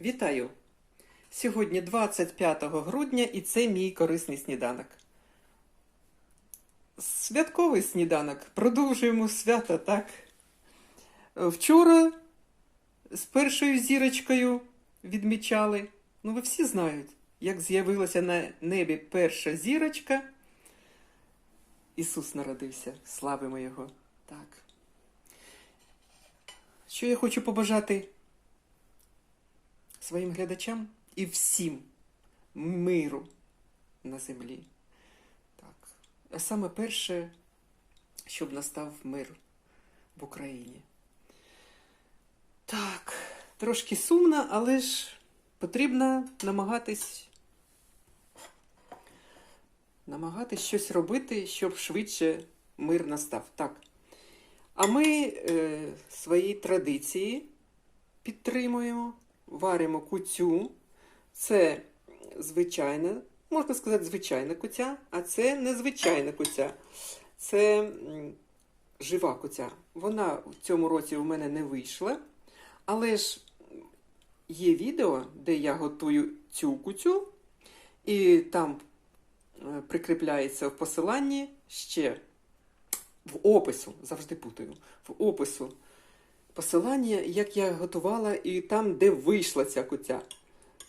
Вітаю! Сьогодні 25 грудня і це мій корисний сніданок. Святковий сніданок. Продовжуємо свято, так? Вчора з першою зірочкою відмічали. Ну, ви всі знають, як з'явилася на небі перша зірочка. Ісус народився. Славимо Його. Так. Що я хочу побажати своїм глядачам і всім миру на землі. Так. А саме перше, щоб настав мир в Україні. Так, трошки сумно, але ж потрібно намагатись намагатись щось робити, щоб швидше мир настав. Так. А ми е, свої традиції підтримуємо, варимо кутю. Це звичайна, можна сказати, звичайна кутя, а це незвичайна кутя. Це жива кутя. Вона в цьому році у мене не вийшла, але ж є відео, де я готую цю кутю, і там е, прикріпляється в посиланні ще в опису, завжди путаю, в опису посилання, як я готувала, і там, де вийшла ця кутя.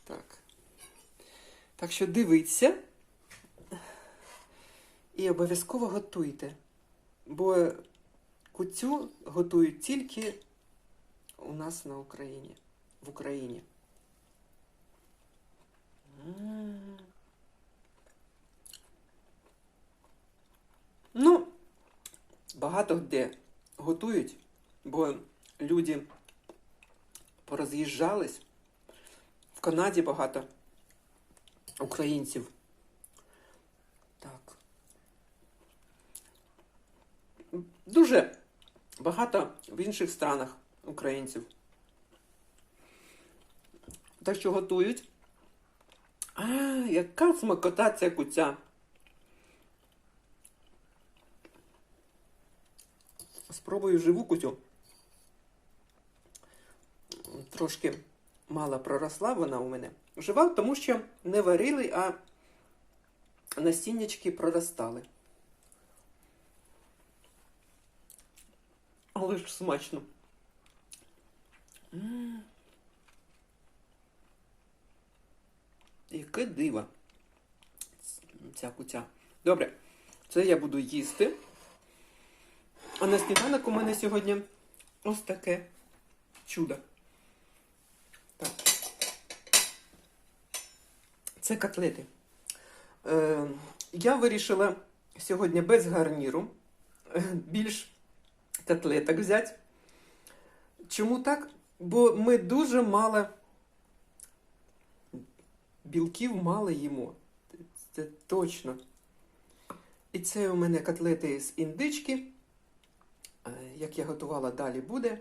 Так. Так що дивіться і обов'язково готуйте. Бо кутю готують тільки у нас на Україні. В Україні. Ну, багато де готують, бо люди пороз'їжджались. В Канаді багато українців. Так. Дуже багато в інших странах українців. Так що готують. А, яка смакота ця куця. Спробую живу кутю. Трошки мало проросла вона у мене. Жива, тому що не варили, а насіннячки проростали. Але ж смачно. Яке диво. Ця кутя. Добре, це я буду їсти. А на сніданок у мене сьогодні ось таке чудо. Це котлети. Е, я вирішила сьогодні без гарніру е, більш котлеток взяти. Чому так? Бо ми дуже мало білків мало їмо. Це точно. І це у мене котлети з індички. Е, Як я готувала, далі буде.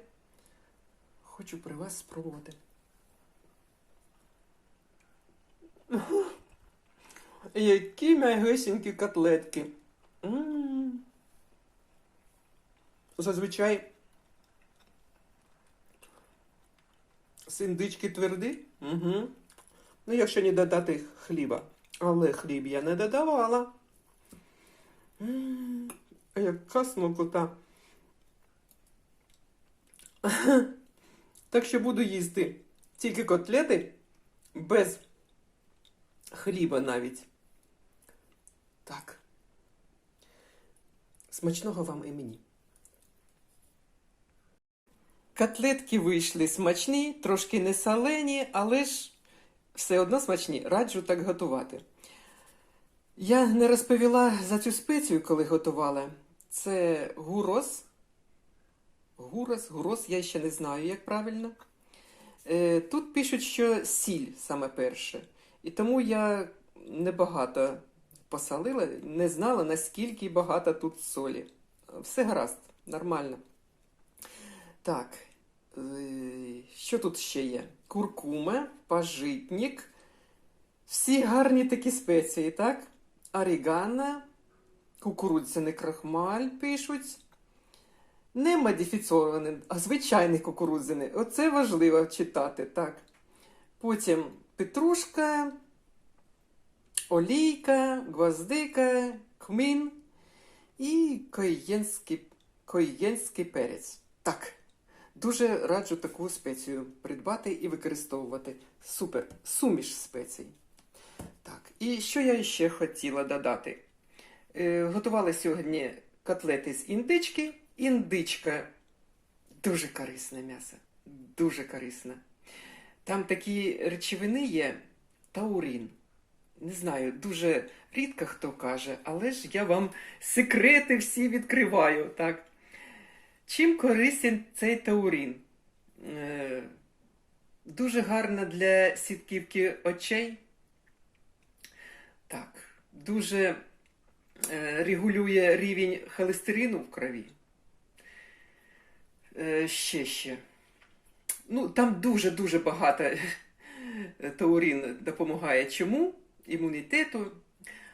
Хочу при вас спробувати. Які м'ягесенькі котлетки. Зазвичай з індички тверді. Угу. Ну, якщо не додати хліба. Але хліб я не додавала. Яка смакота. Так що буду їсти тільки котлети без хліба навіть. Так. Смачного вам і мені. Котлетки вийшли смачні, трошки не солені, але ж все одно смачні. Раджу так готувати. Я не розповіла за цю спецію, коли готувала. Це гурос. Гурос, гурос, я ще не знаю, як правильно. Е, Тут пишуть, що сіль саме перше. І тому я небагато посолила, не знала, наскільки багато тут солі. Все гаразд, нормально. Так, е, що тут ще є? Куркума, пажитник. Всі гарні такі спеції, так? Орігано, кукурудзяний крахмаль пишуть. Не модифіцований, а звичайний кукурудзяний. Оце важливо читати, так. Потім петрушка, олійка, гвоздика, кмін і коєнський, коєнський перець. Так, дуже раджу таку спецію придбати і використовувати. Супер, суміш спецій. Так, і що я ще хотіла додати? Е, готували сьогодні котлети з індички. Індичка дуже корисне м'ясо. Дуже корисне. Там такі речовини є таурін. Не знаю, дуже рідко хто каже, але ж я вам секрети всі відкриваю. Так? Чим корисен цей таурін? Е, дуже гарно для сітківки очей. Так, дуже е, регулює рівень холестерину в крові. Е, ще ще. Ну, там дуже-дуже багато таурін допомагає чому? Імунітету.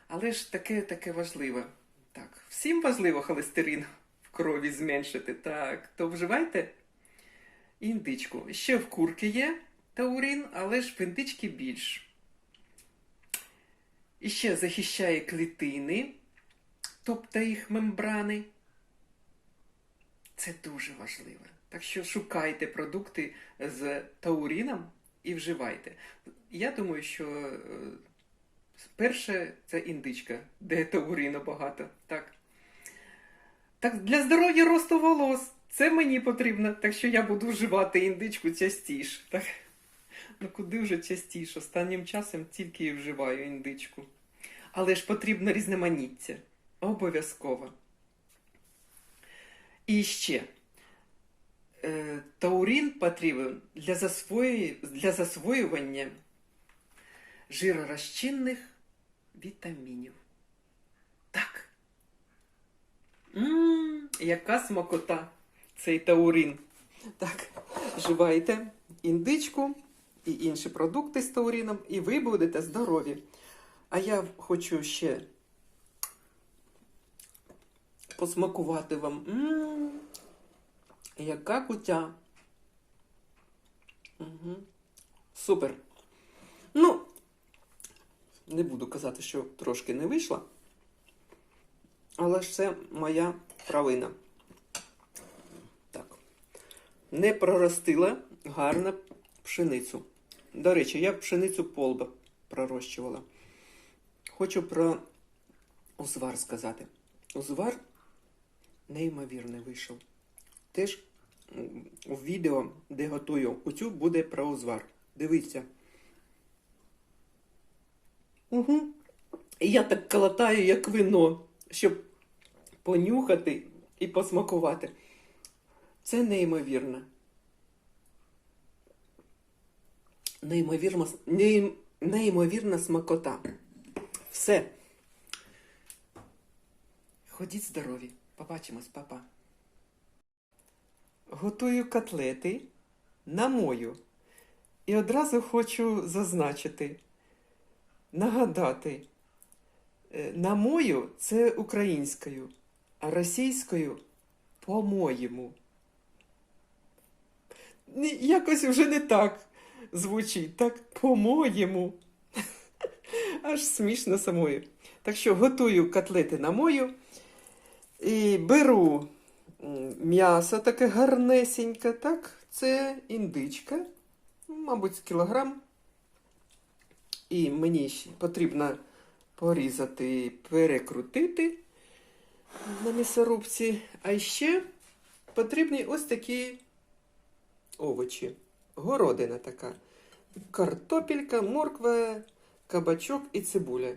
Але ж таке таке важливе. Так, всім важливо холестерин в крові зменшити. Так, то вживайте індичку. Ще в курки є таурін, але ж в індички більш. І ще захищає клітини, тобто їх мембрани. Це дуже важливо. Так що шукайте продукти з тауріном і вживайте. Я думаю, що е, перше це індичка, де тауріну багато. Так. Так, для здоров'я росту волос. Це мені потрібно, так що я буду вживати індичку частіше. Так. Ну куди вже частіше? Останнім часом тільки і вживаю індичку. Але ж потрібно різноманіття. Обов'язково. І ще. Е, Таурін потрібен для, засвоює- для засвоювання жиророзчинних вітамінів. Так. Ммм, яка смакота цей таурін. Так, вживайте індичку і інші продукти з тауріном, і ви будете здорові. А я хочу ще посмакувати вам. М, яка кутя. Угу. Супер. Ну, не буду казати, що трошки не вийшла. Але ж це моя провина. Так. Не проростила гарно пшеницю. До речі, я пшеницю полба пророщувала. Хочу про узвар сказати. Узвар неймовірний вийшов. Теж у відео, де готую кутю, буде про узвар. Дивіться. Угу. І я так колотаю, як вино, щоб понюхати і посмакувати. Це неймовірно. Неймовірна, нейм- неймовірна смакота. Все. Ходіть здорові. Побачимось, папа. Готую котлети на мою. І одразу хочу зазначити, нагадати, е, на мою це українською, а російською по-моєму. Якось вже не так звучить, так по-моєму. Аж смішно самою. Так що готую котлети на мою і беру м'ясо таке гарнесеньке, так, це індичка, мабуть, кілограм. І мені ще потрібно порізати, перекрутити на м'ясорубці. А ще потрібні ось такі овочі. Городина така. Картопелька, морква, кабачок і цибуля.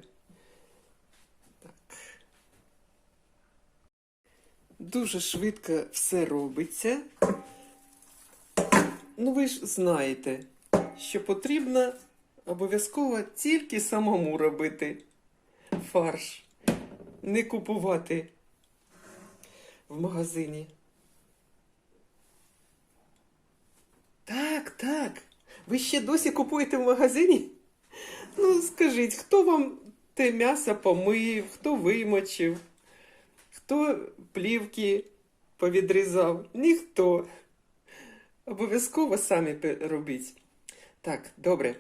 Дуже швидко все робиться. Ну, ви ж знаєте, що потрібно обов'язково тільки самому робити фарш, не купувати в магазині. Так, так. Ви ще досі купуєте в магазині? Ну, скажіть, хто вам те м'ясо помив, хто вимочив, хто плівки повідрізав? Ніхто. Обов'язково самі робіть. Так, добре.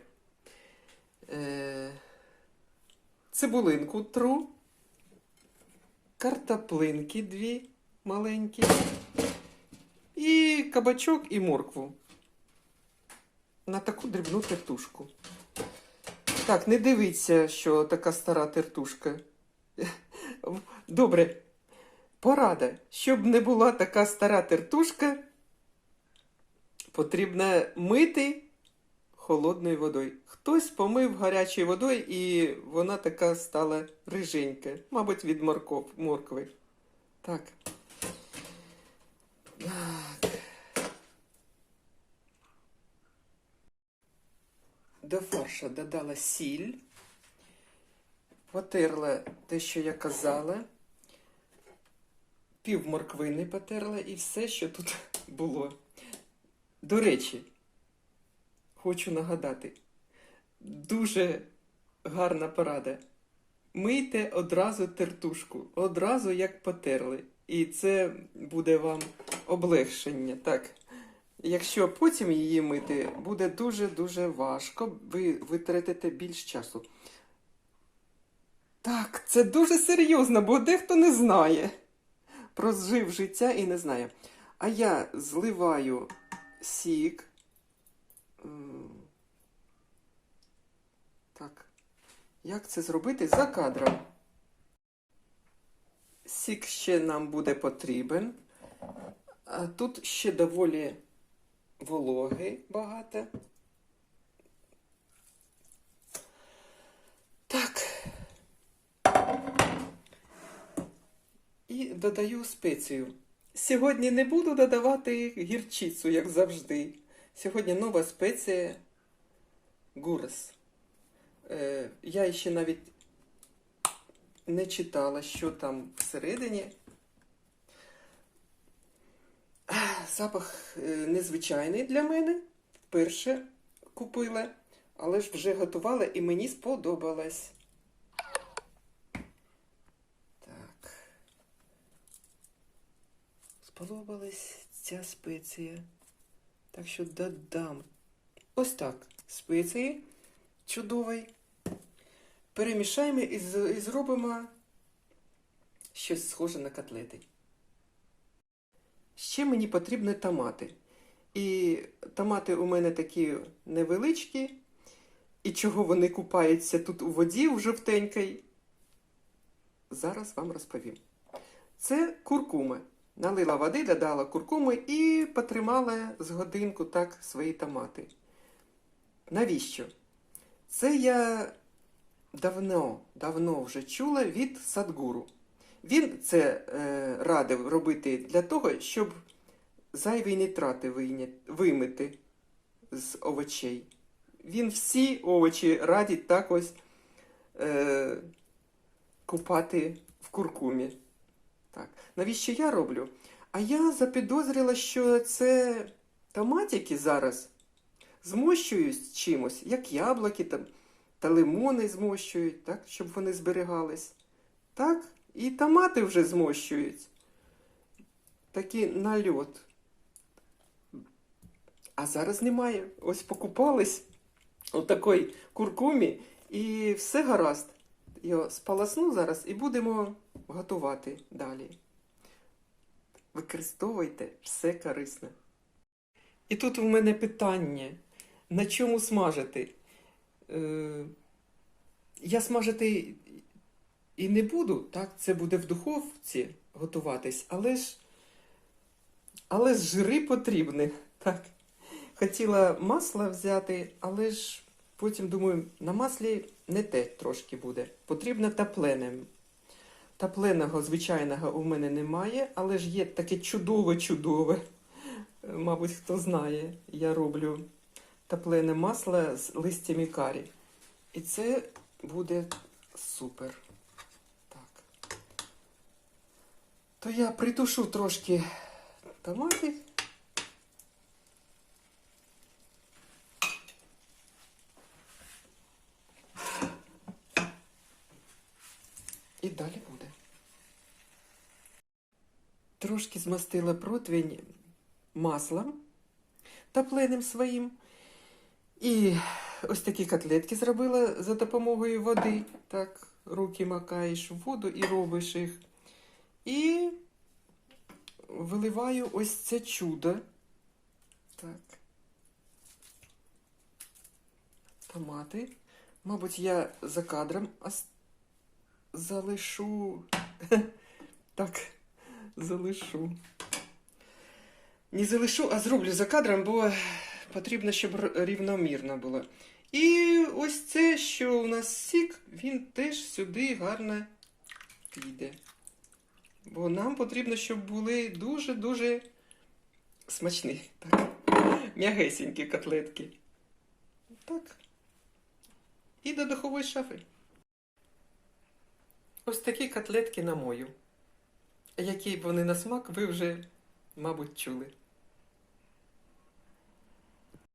Е, цибулинку тру. Картоплинки дві маленькі. І кабачок і моркву. На таку дрібну тертушку. Так, не дивіться, що така стара тертушка. Добре. Порада. Щоб не була така стара тертушка, потрібно мити холодною водою. Хтось помив гарячою водою, і вона така стала риженька. Мабуть, від морков, моркви. Так. Так. До фарша додала сіль, потерла те, що я казала, пів морквини потерла і все, що тут було. До речі, хочу нагадати, дуже гарна порада. Мийте одразу тертушку, одразу як потерли. І це буде вам облегшення. Так. Якщо потім її мити, буде дуже-дуже важко, ви витратите більш часу. Так, це дуже серйозно, бо дехто не знає. Прожив життя і не знає. А я зливаю сік. Так. Як це зробити за кадром? Сік ще нам буде потрібен. А тут ще доволі вологи багато. Так. І додаю спецію. Сьогодні не буду додавати гірчицю, як завжди. Сьогодні нова спеція гурс. Е, я ще навіть не читала, що там всередині. Запах е, незвичайний для мене. Вперше купила, але ж вже готувала і мені сподобалось. Сподобалась ця спеція. Так що додам. Ось так. Спеції чудовий. Перемішаємо і, зробимо щось схоже на котлети. Ще мені потрібні томати. І томати у мене такі невеличкі. І чого вони купаються тут у воді у жовтенькій. Зараз вам розповім. Це куркума. Налила води, додала куркуми і потримала з годинку так свої томати. Навіщо? Це я давно, давно вже чула від Садгуру. Він це е, радив робити для того, щоб зайві нітрати вимити з овочей. Він всі овочі радить так ось е, купати в куркумі. Так. Навіщо я роблю? А я запідозрила, що це томатики зараз змощують чимось, як яблуки там, та лимони змощують, так, щоб вони зберігались. Так, і томати вже змощують. Такий нальот. А зараз немає. Ось покупались у такій куркумі і все гаразд. Його сполосну зараз і будемо готувати далі. Використовуйте все корисне. І тут у мене питання: на чому смажити? Е, я смажити і не буду, так? Це буде в духовці готуватись, але ж, але ж жири потрібні. Так. Хотіла масло взяти, але ж потім думаю, на маслі не те трошки буде. Потрібно топлене. Топленого звичайного у мене немає, але ж є таке чудове-чудове. Мабуть, хто знає, я роблю таплене масло з листями карі. І це буде супер. Так. То я притушу трошки томатів. І далі буде. Трошки змастила противень маслом топленим своїм. І ось такі котлетки зробила за допомогою води. Так, руки макаєш в воду і робиш їх. І виливаю ось це чудо. Так. Томати. Мабуть, я за кадром залишу. Так, залишу. Не залишу, а зроблю за кадром, бо потрібно, щоб рівномірно було. І ось це, що у нас сік, він теж сюди гарно піде. Бо нам потрібно, щоб були дуже-дуже смачні. Так. М'ягесенькі котлетки. Так. І до духової шафи. Ось такі котлетки на мою. Які б вони на смак, ви вже, мабуть, чули.